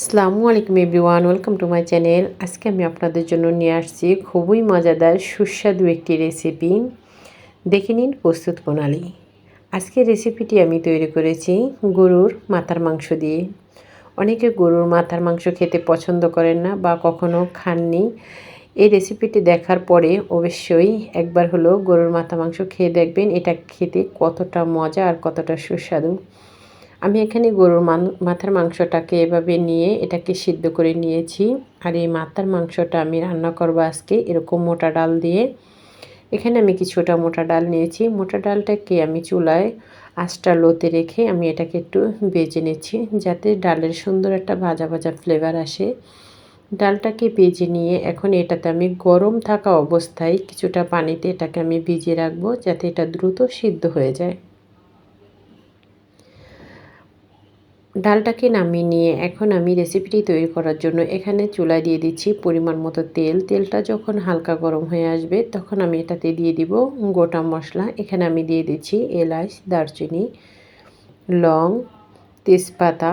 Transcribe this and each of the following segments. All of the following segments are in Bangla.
আসসালামু আলাইকুম everyone, welcome to my channel. আজকে আমি আপনাদের জন্য নিয়ে আসছি খুবই মজাদার, সুস্বাদু একটি রেসিপি। দেখে নিন প্রস্তুত প্রণালী। আজকে রেসিপিটি আমি তৈরি করেছি গরুর মাথার মাংস দিয়ে। অনেকে গরুর মাথার মাংস খেতে পছন্দ করেন না বা কখনো খাননি। এই রেসিপিটি দেখার পরে অবশ্যই একবার হলো গরুর মাথা মাংস খেয়ে দেখবেন এটা খেতে কতটা মজা আর কতটা সুস্বাদু। আমি এখানে গরুর মাথার মাংসটাকে এভাবে নিয়ে এটাকে সিদ্ধ করে নিয়েছি। আর এই মাথার মাংসটা আমি রান্না করব আজকে এরকম মোটা ডাল দিয়ে। এখানে আমি কিছুটা মোটা ডাল নিয়েছি। মোটা ডালটাকে আমি চুলায় আঁচটা লোতে রেখে আমি এটাকে একটু বেজে নিচ্ছি যাতে ডালের সুন্দর একটা ভাজা ভাজা ফ্লেভার আসে। ডালটাকে বেজে নিয়ে এখন এটাতে আমি গরম থাকা অবস্থায় কিছুটা পানিতে এটাকে আমি ভিজিয়ে রাখব যাতে এটা দ্রুত সিদ্ধ হয়ে যায়। ডালটাকে নামিয়ে নিয়ে এখন আমি রেসিপিটি তৈরি করার জন্য এখানে চুলায় দিয়ে দিচ্ছি পরিমাণ মতো তেল। তেলটা যখন হালকা গরম হয়ে আসবে তখন আমি এটাতে দিয়ে দিব গোটা মশলা। এখানে আমি দিয়ে দিচ্ছি এলাচ দারচিনি, লং, তেজপাতা।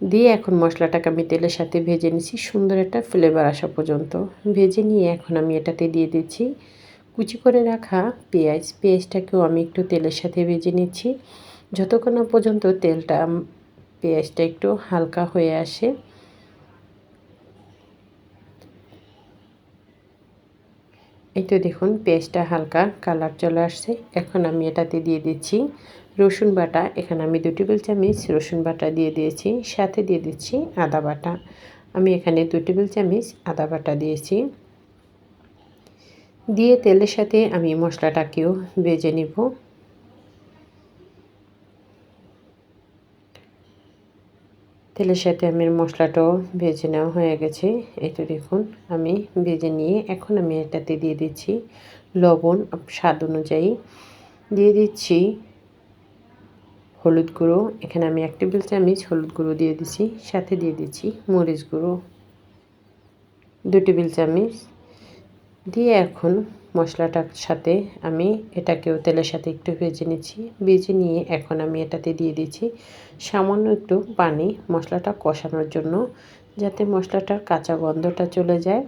দিয়ে এখন মশলাটাকে আমি তেলের সাথে ভেজে নিচ্ছি। সুন্দর একটা ফ্লেভার আসা পর্যন্ত। ভেজে নিয়ে এখন আমি এটাতে দিয়ে দিচ্ছি কুচি করে রাখা পেঁয়াজ। পেঁয়াজটাকেও আমি একটু তেলের সাথে ভেজে নিচ্ছি। যতক্ষণ না পর্যন্ত তেলটা পেঁয়াজটা একটু হালকা হয়ে আসে। এই তো দেখুন, পেঁয়াজটা হালকা কালার চলে আসছে। এখন আমি এটাতে দিয়ে দিচ্ছি রসুন বাটা। এখানে আমি দু টেবিল চামচ রসুন বাটা দিয়ে দিয়েছি, সাথে দিয়ে দিচ্ছি আদা বাটা। আমি এখানে দু টেবিল চামচ আদা বাটা দিয়েছি। দিয়ে তেলের সাথে আমি মশলাটাকেও বেজে নিব। তেলের সাথে আমি মশলাটাও ভেজে নেওয়া হয়ে গেছে। তো দেখুন, আমি ভেজে নিয়ে এখন আমি এটাতে দিয়ে দিচ্ছি লবণ স্বাদ অনুযায়ী। দিয়ে দিচ্ছি হলুদ গুঁড়ো। এখানে আমি এক টেবিল চামচ হলুদ গুঁড়ো দিয়ে দিচ্ছি সাথে দিয়ে দিচ্ছি মরিচ গুঁড়ো। দু টেবিল চামচ। দিয়ে এখন মশলাটার সাথে আমি এটাকেও তেলের সাথে একটু ভেজে নিচ্ছি। ভেজে নিয়ে এখন আমি এটাতে দিয়ে দিচ্ছি সামান্য একটু পানি মশলাটা কষানোর জন্য যাতে মশলাটার কাঁচা গন্ধটা চলে যায়।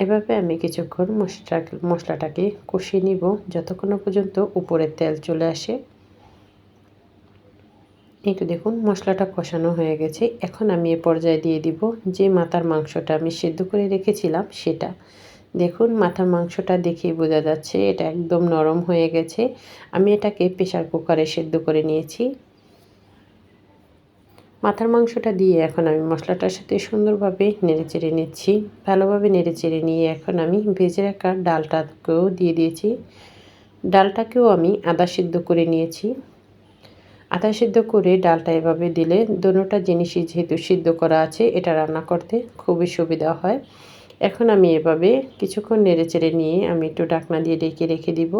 এভাবে আমি কিছুক্ষণ মশলা মশলাটাকে কষিয়ে নিব যতক্ষণ পর্যন্ত উপরের তেল চলে আসে। একটু দেখুন মশলাটা কষানো হয়ে গেছে। এখন আমি এ পর্যায়ে দিয়ে দিব যে মাথার মাংসটা আমি সেদ্ধ করে রেখেছিলাম সেটা। দেখুন, মাথার মাংসটা দেখেই বোঝা যাচ্ছে এটা একদম নরম হয়ে গেছে। আমি এটাকে প্রেশার কুকারে সেদ্ধ করে নিয়েছি। মাথার মাংসটা দিয়ে এখন আমি মশলাটার সাথে সুন্দরভাবে নেড়ে চেড়ে নিচ্ছি। ভালোভাবে নেড়ে চেড়ে নিয়ে এখন আমি ভেজে রাখা ডালটাকেও দিয়ে দিয়েছি। ডালটাকেও আমি আদা সিদ্ধ করে নিয়েছি। আদা সিদ্ধ করে ডালটা এভাবে দিলে দোনোটা জিনিসই যেহেতু সিদ্ধ করা আছে, এটা রান্না করতে খুবই সুবিধা হয়। এখন আমি এভাবে কিছুক্ষণ নেড়ে চেড়ে নিয়ে আমি একটু ডাকনা দিয়ে ডেকে রেখে দিব।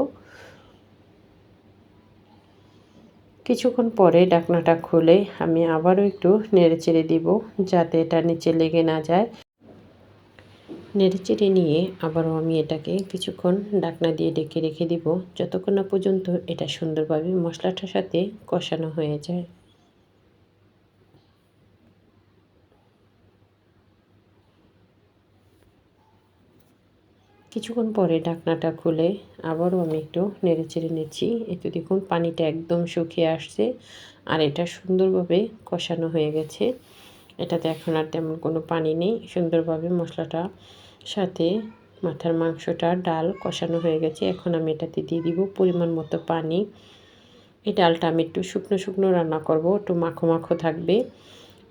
কিছুক্ষণ পরে ডাকনাটা খুলে আমি আবারও একটু নেড়ে চেড়ে দিব যাতে এটা নিচে লেগে না যায়। নেড়ে চেড়ে নিয়ে আবারও আমি এটাকে কিছুক্ষণ ডাকনা দিয়ে ডেকে রেখে দিব, যতক্ষণ না পর্যন্ত এটা সুন্দরভাবে মশলাটার সাথে কষানো হয়ে যায়। কিছুক্ষণ পরে ঢাকনাটা খুলে আবারও আমি একটু নেড়ে চেড়ে নিচ্ছি। একটু দেখুন, পানিটা একদম শুকিয়ে আসছে আর এটা সুন্দরভাবে কষানো হয়ে গেছে। এটাতে এখন আর তেমন কোনো পানি নেই। সুন্দরভাবে মশলাটা সাথে মাথার মাংসটা, ডাল কষানো হয়ে গেছে। এখন আমি এটাতে দিয়ে দিব পরিমাণ মতো পানি। এই ডালটা আমি একটু শুকনো শুকনো রান্না করব, একটু মাখো মাখো থাকবে।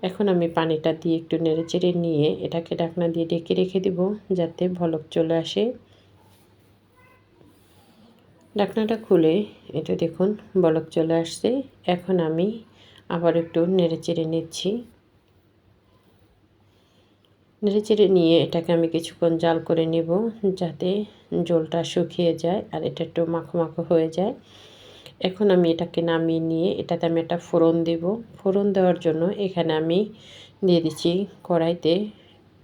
এখন আমি পানিটা দিয়ে একটু নেড়ে চেড়ে নিয়ে এটাকে ঢাকনা দিয়ে ডেকে রেখে দেব যাতে ভলক চলে আসে। ঢাকনাটা খুলে এটা দেখুন বলক চলে আসছে। এখন আমি আবার একটু নেড়ে চেড়ে নিচ্ছি। নেড়ে চেড়ে নিয়ে এটাকে আমি কিছুক্ষণ জাল করে নেব যাতে জলটা শুকিয়ে যায় আর এটা একটু মাখো মাখো হয়ে যায়। এখন আমি এটাকে নামিয়ে নিয়ে, এটাতে আমি একটা ফোড়ন দেব। ফোড়ন দেওয়ার জন্য এখানে আমি দিয়ে দিচ্ছি কড়াইতে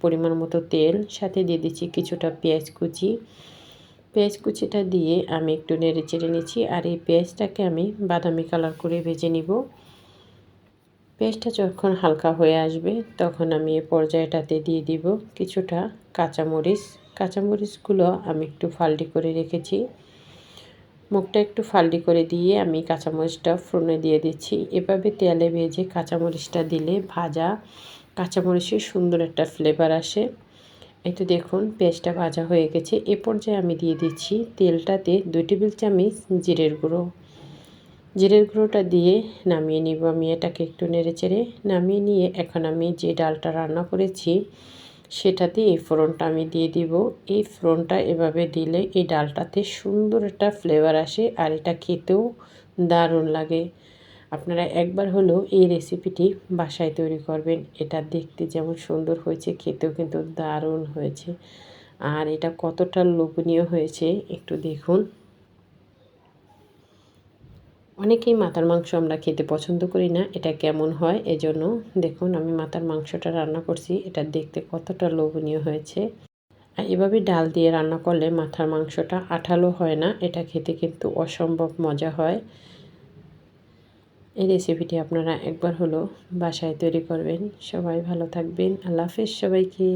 পরিমাণ মতো তেল, সাথে দিয়ে দিচ্ছি কিছুটা পেঁয়াজ কুচি। পেঁয়াজ কুচিটা দিয়ে আমি একটু নেড়ে চেড়ে নিচ্ছি আর এই পেঁয়াজটাকে আমি বাদামি কালার করে ভেজে নিব। পেঁয়াজটা যখন হালকা হয়ে আসবে, তখন আমি এই পর্যায়টাতে দিয়ে দিব কিছুটা কাঁচামরিচ। কাঁচামরিচগুলো আমি একটু ফাল্টি করে রেখেছি। মুখটা একটু ফাল্টি করে দিয়ে আমি কাঁচামরিচটা ফোড়নে দিয়ে দিচ্ছি। এভাবে তেলে ভেজে কাঁচামরিচটা দিলে ভাজা কাঁচামরিচের সুন্দর একটা ফ্লেভার আসে। এই তো দেখুন পেঁয়াজটা ভাজা হয়ে গেছে। এ পর্যায়ে আমি দিয়ে দিচ্ছি তেলটাতে দুই টেবিল চামচ জিরের গুঁড়ো। জিরের গুঁড়োটা দিয়ে নামিয়ে নিব। আমি এটাকে একটু নেড়ে চেড়ে নামিয়ে নিয়ে এখন আমি যে ডালটা রান্না করেছি সেটাতে এই ফোড়নটা আমি দিয়ে দিব। এই ফোড়নটা এভাবে দিলে এই ডালটাতে সুন্দর একটা ফ্লেভার আসে আর এটা খেতেও দারুণ লাগে। আপনারা একবার হলেও এই রেসিপিটি বাসায় তৈরি করবেন। এটা দেখতে যেমন সুন্দর হয়েছে, খেতেও কিন্তু দারুণ হয়েছে। আর এটা কতটা লোভনীয় হয়েছে একটু দেখুন। অনেকেই মাথার মাংস আমরা খেতে পছন্দ করি না, এটা কেমন হয় এজন্য দেখুন আমি মাথার মাংসটা রান্না করছি, এটা দেখতে কতটা লোভনীয় হয়েছে। এভাবে ডাল দিয়ে রান্না করলে মাথার মাংসটা আঠালো হয় না, এটা খেতে কিন্তু অসম্ভব মজা হয়। এই রেসিপিটি আপনারা একবার হলো বাসায় তৈরি করবেন। সবাই ভালো থাকবেন, আল্লাহ হাফেজ সবাইকে।